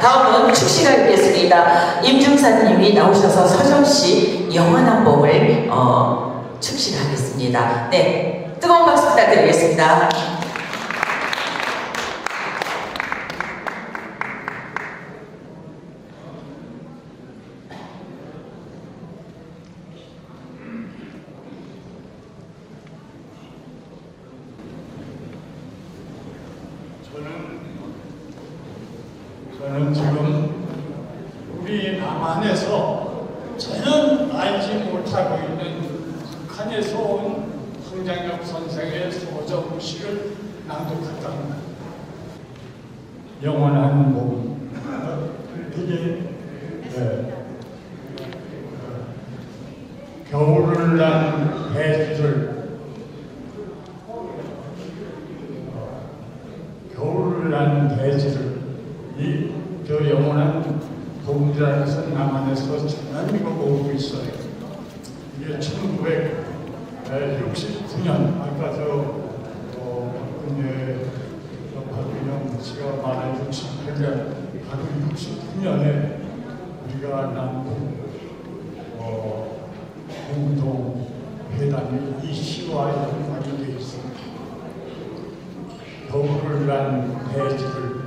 다음은 축시가 있겠습니다. 임중사님이 나오셔서 서정씨 영원한 복을 어, 축시를 하겠습니다. 네, 뜨거운 박수 부탁드리겠습니다. 저는 저는 지금 남한에서 전혀 알지 못하고 있는 북한에서 온 황장엽 선생의 소정 시를 낭독했다. 영원한 몸. 이게 네. 겨울을 난 해줄 겨울을 난 대지를 이저 영원한 것은 남한에서 전혀 읽어보고 있어요. 이게 1969년 아까 저 어, 박근혜 저 박근영 씨가 주신 근데 바로 69년에 우리가 남북 어, 공동 회담이 이 시와 연관이 되어 있습니다. 겨울을 난 대지를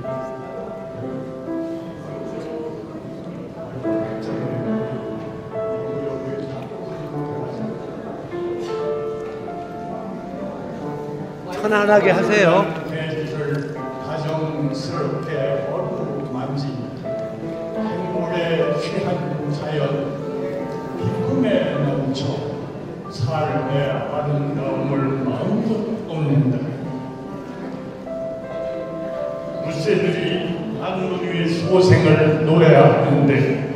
편안하게 하세요. 가정스럽게 어루만지 행복에 취한 자연 기쁨에 넘쳐 삶의 아름다움을 마음껏 얻는다. 무쇠들이 한누리의 소생을 노래하는데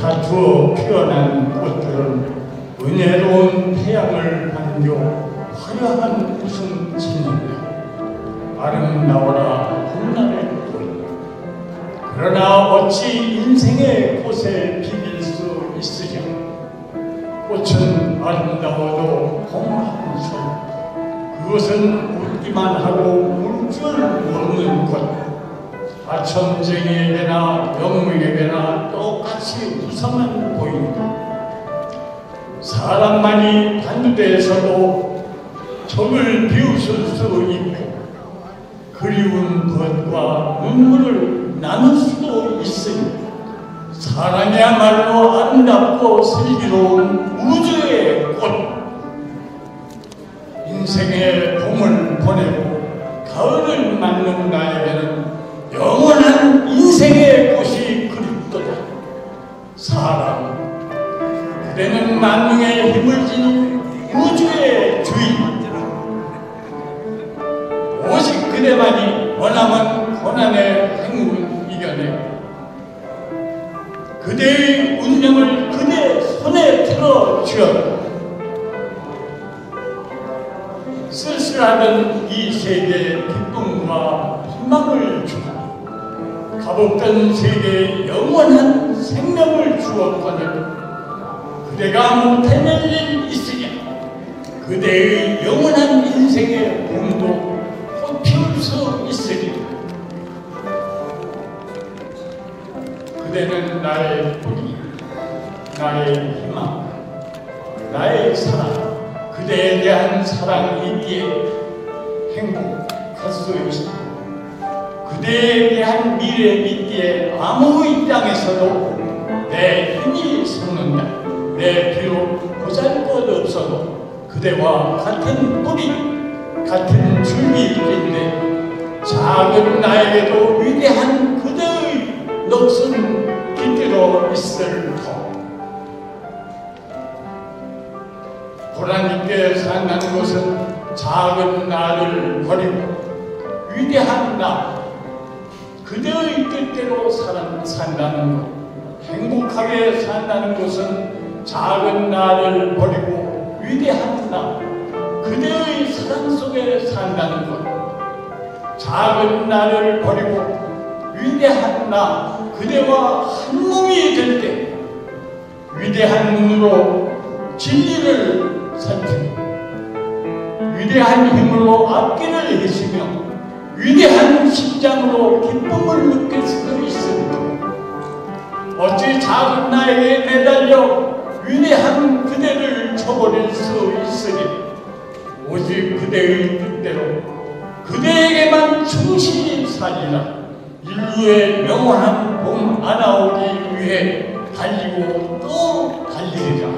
다투어 피어난 꽃들은 은혜로운 태양을 반겨 화려한 웃음 짓는다. 아름다워라 봄날의 꽃. 그러나 어찌 인생의 꽃에 비길 수 있으랴. 꽃은 아름다워도 봄한술 그것은 웃기만 하고 울 줄 모르는 것. 아첨쟁이에게나 영웅에게나 똑같이 우상만 보인다. 사람만이 반대에서도 적을 비웃을 수 있고 그리운 것과 눈물을 나눌 수도 있으니 사랑이야말로 아름답고 슬기로운 우주의 꽃. 인생의 봄을 보내고 가을을 맞는 나에게는 영원한 인생의 꽃이 그립도다. 사랑. 그대는 만능의 힘을 지닌 우주의 주인 그대만이 원하면 고난의 행운을 이겨내. 그대의 운명을 그대 손에 들어 쥐어. 쓸쓸하던 이 세계에 기쁨과 희망을 주고 가복된 세계에 영원한 생명을 주었거늘 그대가 못해낼 일 있으냐? 그대의 영원한 인생의 봄도 그대는 나의 뿌리 나의 희망 나의 사랑 그대에 대한 사랑이 있기에 행복할 수 있습니다 그대에 대한 미래에 있기에 아무 이 땅에서도 내 힘이 솟는다. 내 비록 보잘 것 없어도 그대와 같은 뿌리 같은 줄기인데 작은 나에게도 위대한 그대의 녹슨 깃들어 있을 터 보라님께 산다는 것은 작은 나를 버리고 위대한 나 그대의 뜻대로 산다는 것. 행복하게 산다는 것은 작은 나를 버리고 위대한 나 그대의 사랑 속에 산다는 것. 작은 나를 버리고 위대한 나 그대와 한 몸이 될 때 위대한 눈으로 진리를 살피고 위대한 힘으로 앞길을 해시며 위대한 심장으로 기쁨을 느낄 수 있습니다. 어찌 작은 나이에 매달려 위대한 그대를 쳐버릴 수 있으리 오직 그대의 뜻대로 그대에게만 충실히 살리라 인류의 영원한 봄 안아오기 위해 달리고 또 달리리라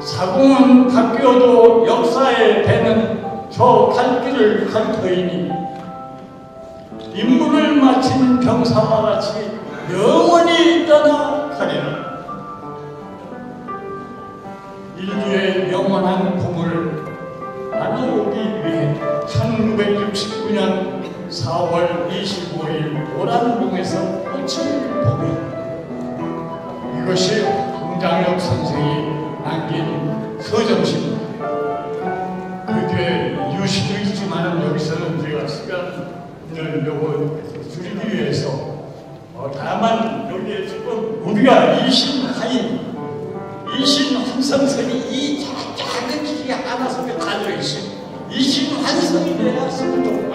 사공은 바뀌어도 역사의 배는 저 갈 길을 갈 터이니 임무를 마친 병사와 같이 영원히 떠나 25일 오란동에서 꽃을 보게 이것이 황장혁 선생이 남긴 서점입니다. 그 뒤에 유식도 있지만 여기서는 제가 시간을 요거 줄이기 위해서 어, 다만 여기에 지금 우리가 이신하인 이신환성선이 이 자- 작은 길이 하나 속에 달려있어 이신환성이 돼야 성도 발